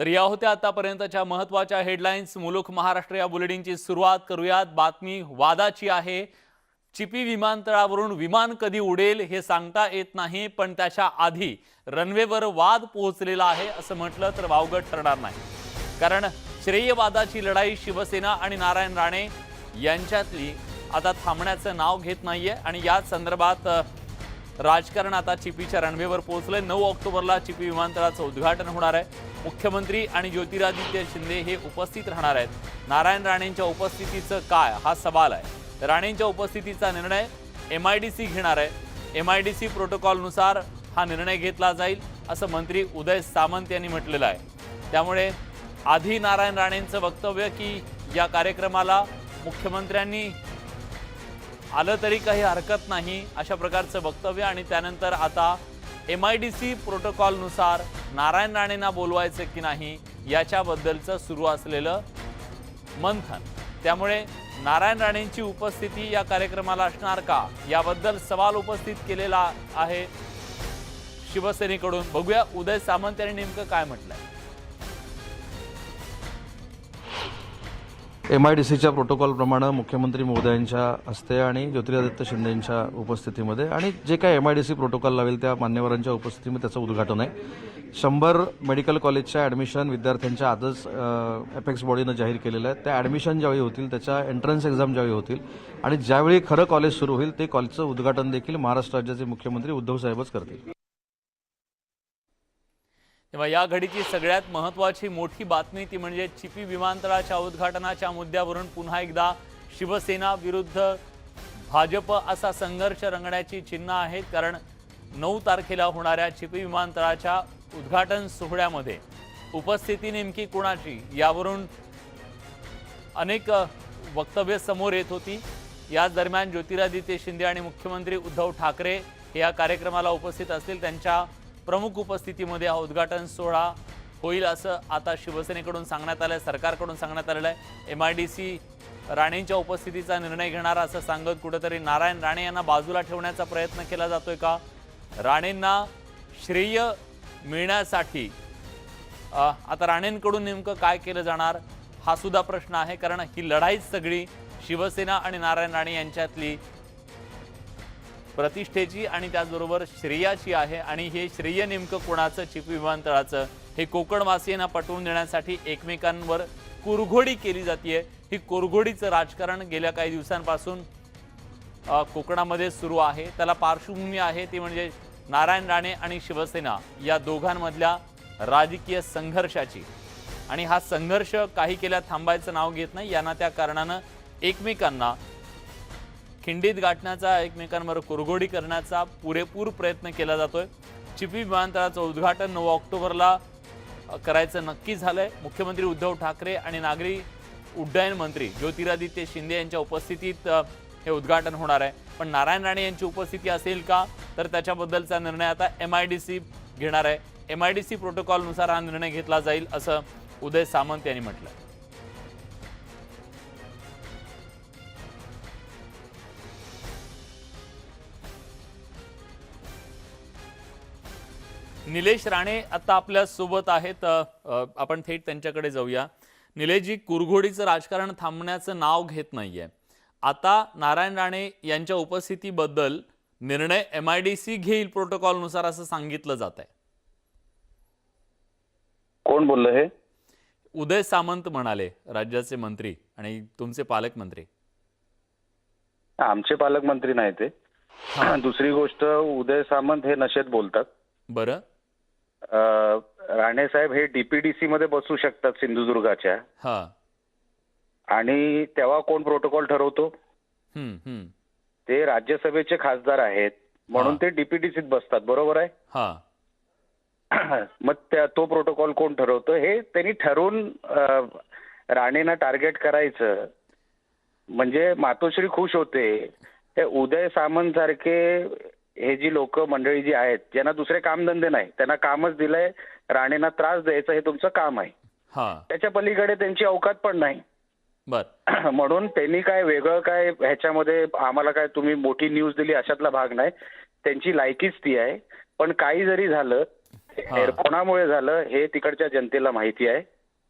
तर या होत्या आतापर्यंतच्या महत्त्वाच्या हेडलाईन्स मुलुख महाराष्ट्र या बुलेटिनची सुरुवात करूयात. बातमी वादाची आहे. चिपी विमानतळावरून विमान कधी उडेल हे सांगता येत नाही पण त्याच्या आधी रनवेवर वाद पोहोचलेला आहे असं म्हटलं तर वावगट ठरणार नाही. कारण श्रेयवादाची लढाई शिवसेना आणि नारायण राणे यांच्यातली आता थांबण्याचं नाव घेत नाहीये. आणि याच संदर्भात राजकारण आता चिपीच्या रणवेवर पोहोचलंय. नऊ ऑक्टोबरला चिपी विमानतळाचं उद्घाटन होणार आहे. मुख्यमंत्री आणि ज्योतिरादित्य शिंदे हे उपस्थित राहणार आहेत. नारायण राणेंच्या उपस्थितीचं काय? हा सवाल आहे. राणेंच्या उपस्थितीचा निर्णय एम आय डी सी घेणार आहे. एम आय डी सी प्रोटोकॉलनुसार हा निर्णय घेतला जाईल असं मंत्री उदय सामंत यांनी म्हटलेलं आहे. त्यामुळे आधी नारायण राणेंचं वक्तव्य की या कार्यक्रमाला मुख्यमंत्र्यांनी आलं तरी काही हरकत नाही अशा प्रकारचं वक्तव्य आणि त्यानंतर आता एम आय डी सी प्रोटोकॉलनुसार नारायण राणेंना बोलवायचं की नाही याच्याबद्दलचं सुरू असलेलं मंथन. त्यामुळे नारायण राणेंची उपस्थिती या कार्यक्रमाला असणार का? याबद्दल सवाल उपस्थित केलेला आहे शिवसेनेकडून. बघूया उदय सामंत यांनी नेमकं काय म्हटलंय. एम आय डी सीच्या प्रोटोकॉलप्रमाणे मुख्यमंत्री महोदयांच्या हस्ते आणि ज्योतिरादित्य शिंदेंच्या उपस्थितीमध्ये आणि जे काय M I D C protocol लावेल त्या मान्यवरांच्या उपस्थितीमध्ये त्याचं उद्घाटन आहे. शंभर मेडिकल कॉलेजच्या ॲडमिशन विद्यार्थ्यांच्या आजच एपेक्स बॉडीनं जाहीर केलेलं आहे. त्या ॲडमिशन ज्यावेळी होतील त्याच्या एंट्रन्स एक्झाम ज्यावेळी होतील आणि ज्यावेळी खरं कॉलेज सुरू होईल ते कॉलेजचं उद्घाटन देखील महाराष्ट्र राज्याचे मुख्यमंत्री उद्धव साहेबच करतील. तेव्हा या घडीची सगळ्यात महत्वाची मोठी बातमी ती म्हणजे चिपी विमानतळाच्या उद्घाटनाच्या मुद्द्यावरून पुन्हा एकदा शिवसेना विरुद्ध भाजप असा संघर्ष रंगण्याची चिन्ह आहेत. कारण नऊ तारखेला होणाऱ्या चिपी विमानतळाच्या उद्घाटन सोहळ्यामध्ये उपस्थिती नेमकी कोणाची यावरून अनेक वक्तव्य समोर येत होती. याच दरम्यान ज्योतिरादित्य शिंदे आणि मुख्यमंत्री उद्धव ठाकरे हे या कार्यक्रमाला उपस्थित असतील. त्यांच्या प्रमुख उपस्थितीमध्ये हा उद्घाटन सोहळा होईल असं आता शिवसेनेकडून सांगण्यात आलं आहे सरकारकडून सांगण्यात आलेलं आहे. एम आय डी सी राणेंच्या उपस्थितीचा निर्णय घेणार असं सांगत कुठंतरी नारायण राणे यांना बाजूला ठेवण्याचा प्रयत्न केला जातोय का? राणेंना श्रेय मिळण्यासाठी आता राणेंकडून नेमकं काय केलं जाणार हा सुद्धा प्रश्न आहे कारण ही लढाईच सगळी शिवसेना आणि नारायण राणे यांच्यातली प्रतिष्ठेची आणि त्याचबरोबर श्रेयाची आहे. आणि हे श्रेय नेमकं कोणाचं? चिपी विमानतळाचं. हे कोकणवासियांना पटवून देण्यासाठी एकमेकांवर कुरघोडी केली जाते ही कुरघोडीचं राजकारण गेल्या काही दिवसांपासून कोकणामध्ये सुरू आहे. त्याला पार्श्वभूमी आहे ती म्हणजे नारायण राणे आणि शिवसेना या दोघांमधल्या राजकीय संघर्षाची. आणि हा संघर्ष काही केल्या थांबायचं नाव घेत नाही. यांना त्या कारणानं एकमेकांना खिंडीत गाठण्याचा एकमेकांवर कुरघोडी करण्याचा पुरेपूर प्रयत्न केला जातोय. चिपी विमानतळाचं उद्घाटन नऊ ऑक्टोबरला करायचं नक्की झालंय. मुख्यमंत्री उद्धव ठाकरे आणि नागरी उड्डयन मंत्री ज्योतिरादित्य शिंदे यांच्या उपस्थितीत हे उद्घाटन होणार आहे. पण नारायण राणे यांची उपस्थिती असेल का? तर त्याच्याबद्दलचा निर्णय आता एम आय डी सी घेणार आहे. एम आय डी सी प्रोटोकॉलनुसार हा निर्णय घेतला जाईल असं उदय सामंत यांनी म्हटलं निलेश राणे आता आपल्यासोबत आहेत. आपण थेट त्यांच्याकडे जाऊया. निलेशजी कुरघोडीचं राजकारण थांबण्याचं नाव घेत नाहीये. आता नारायण राणे यांच्या उपस्थितीबद्दल निर्णय एम आय डी सी घेईल प्रोटोकॉलनुसार असं सांगितलं जात आहे कोण बोललं हे? उदय सामंत म्हणाले राज्याचे मंत्री आणि तुमचे पालकमंत्री. आमचे पालकमंत्री नाही ते. दुसरी गोष्ट उदय सामंत हे नशेत बोलतात. बरं. राणे साहेब हे डीपीडीसी मध्ये बसू शकतात सिंधुदुर्गाच्या. हा. आणि तेव्हा कोण प्रोटोकॉल ठरवतो? हम्म हम्म. ते राज्यसभेचे खासदार आहेत. म्हणून हा. ते डीपीडीसीत बसतात बरोबर आहे? हा. मग त्या तो प्रोटोकॉल कोण ठरवतो? हे त्यांनी ठरवून अं, राणेंना टार्गेट करायचं. म्हणजे मातोश्री खुश होते. हे उदय सामंत सारखे हे जी लोक मंडळी जी आहेत ज्यांना दुसरे कामधंदे नाही त्यांना कामच दिलंय राणेंना त्रास द्यायचं हे तुमचं काम आहे. हा. त्याच्या पलीकडे त्यांची अवकात पण नाही. बर. म्हणून त्यांनी काय वेगळं काय ह्याच्यामध्ये आम्हाला काय तुम्ही मोठी न्यूज दिली अशातला भाग नाही. त्यांची लायकीच ती आहे. पण काही जरी झालं कोणामुळे झालं हे तिकडच्या जनतेला माहिती आहे.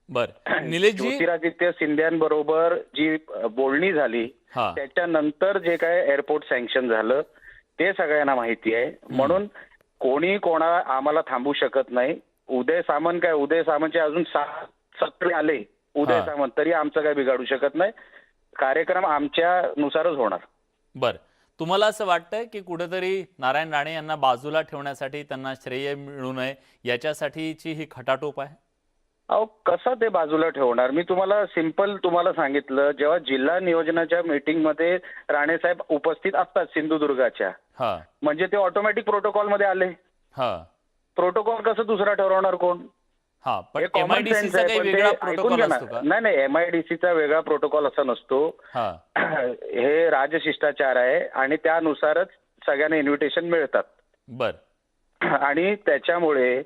बर. ज्योतिरादित्य शिंद्यांबरोबर जी बोलणी झाली त्याच्यानंतर जे काय एअरपोर्ट सँक्शन झालं ते सगळ्यांना माहिती आहे. म्हणून कोणी कोणा आम्हाला थांबू शकत नाही. उदय सामंत काय उदय सामंतचे अजून सात सत्रे आले. उदय. सामंत तरी आमचं काय बिघाडू शकत नाही. कार्यक्रम आमच्या नुसारच होणार. बर. तुम्हाला असं वाटतंय की कुठेतरी नारायण राणे यांना बाजूला ठेवण्यासाठी त्यांना श्रेय मिळू नये याच्यासाठीची ही खटाटोप आहे? अहो कसं ते बाजूला ठेवणार? मी तुम्हाला सिंपल तुम्हाला सांगितलं जेव्हा जिल्हा नियोजनाच्या मीटिंगमध्ये राणेसाहेब उपस्थित असतात सिंधुदुर्गाच्या हा. म्हणजे ते ऑटोमॅटिक प्रोटोकॉलमध्ये आले. हा. प्रोटोकॉल कसं दुसरा ठरवणार कोण? हा पण हे common एमआयडीसीचा sense आहे, काही पण ते वेगळा ऐकून प्रोटोकॉल घ्या ना. असतो का? नाही नाही एमआयडीसीचा वेगळा प्रोटोकॉल असा नसतो. हा. हे राजशिष्टाचार आहे आणि त्यानुसारच सगळ्यांना इन्व्हिटेशन मिळतात. बर. आणि त्याच्यामुळे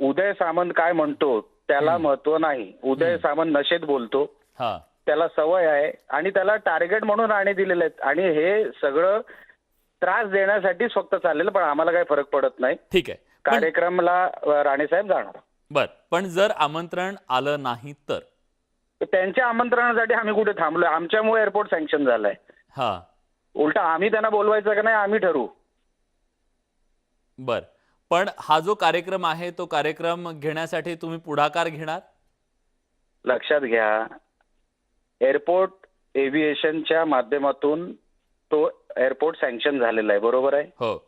उदय सामंत काय म्हणतो? त्याला महत्त्व नाही. उदय सामंत नशेत बोलतो. त्याला सवय आहे आणि त्याला टार्गेट म्हणून राणे दिलेले आहेत. आणि हे सगळं त्रास देण्यासाठीच फक्त चाललेलं पण आम्हाला काही फरक पडत नाही. ठीक आहे. कार्यक्रमला अ, राणेसाहेब जाणार. बर. पण जर आमंत्रण आलं नाही तर? त्यांच्या आमंत्रणासाठी आम्ही कुठे थांबलोय? आमच्यामुळे एअरपोर्ट सँक्शन झालंय. हा. उलटा आम्ही त्यांना बोलवायचं का नाही आम्ही ठरवू. बर. पण हा जो कार्यक्रम आहे तो कार्यक्रम घेण्यासाठी तुम्ही पुढाकार घेणार? लक्षात घ्या. एअरपोर्ट एव्हिएशनच्या माध्यमातून तो एअरपोर्ट सँक्शन झालेला आहे बरोबर आहे? हो.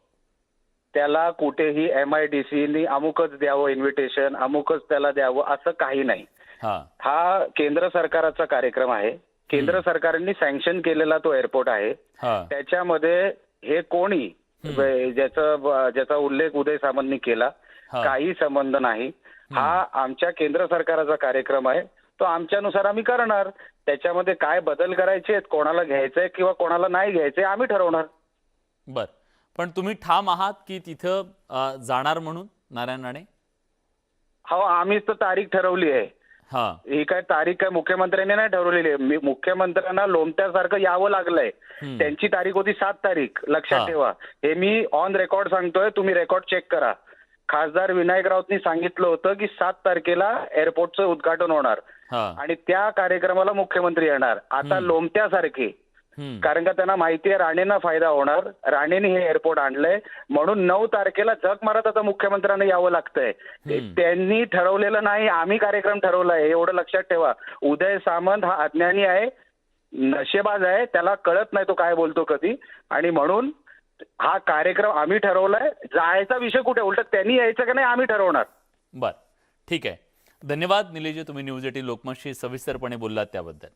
त्याला कुठेही एम आय डी सीनी अमुकच द्यावं इन्व्हिटेशन अमुकच त्याला द्यावं असं काही नाही. हा. केंद्र सरकाराचा कार्यक्रम आहे. केंद्र सरकारने सँक्शन केलेला तो एअरपोर्ट आहे. त्याच्यामध्ये हे कोणी ज्याचा ज्याचा उल्लेख उदय सामंतनी केला. काही संबंध नाही. हा आमच्या केंद्र सरकाराचा कार्यक्रम आहे. तो आमच्यानुसार आम्ही करणार. त्याच्यामध्ये काय बदल करायचे आहेत कोणाला घ्यायचंय किंवा कोणाला नाही घ्यायचंय आम्ही ठरवणार. बर. पण तुम्ही ठाम आहात की तिथं जाणार म्हणून नारायण राणे? हो आम्हीच तर तारीख ठरवली आहे. हा. काय तारीख काय मुख्यमंत्र्यांनी नाही ठरवलेली आहे. मुख्यमंत्र्यांना लोमत्यासारखं यावं लागलंय. त्यांची तारीख होती सात तारीख. लक्षात ठेवा. हे मी ऑन रेकॉर्ड सांगतोय तुम्ही रेकॉर्ड चेक करा. खासदार विनायक राऊतनी सांगितलं होतं की सात तारखेला एअरपोर्टचं उद्घाटन होणार. आणि त्या कार्यक्रमाला मुख्यमंत्री येणार. आता लोमत्यासारखे हम्म. कारण का त्यांना माहिती आहे राणेंना फायदा होणार. राणेने हे एअरपोर्ट आणलंय. म्हणून नऊ तारखेला झक मारत आता मुख्यमंत्र्यांना यावं लागतंय. त्यांनी ठरवलेलं नाही आम्ही कार्यक्रम ठरवलाय एवढं लक्षात ठेवा. उदय सामंत हा अज्ञानी आहे नशेबाज आहे त्याला कळत नाही तो काय बोलतो कधी. आणि म्हणून हा कार्यक्रम आम्ही ठरवलाय. जायचा विषय कुठे? उलट त्यांनी यायचं का नाही आम्ही ठरवणार. बर. ठीक आहे. धन्यवाद निलेजी तुम्ही न्यूज एटीन लोकमतशी सविस्तरपणे बोललात त्याबद्दल.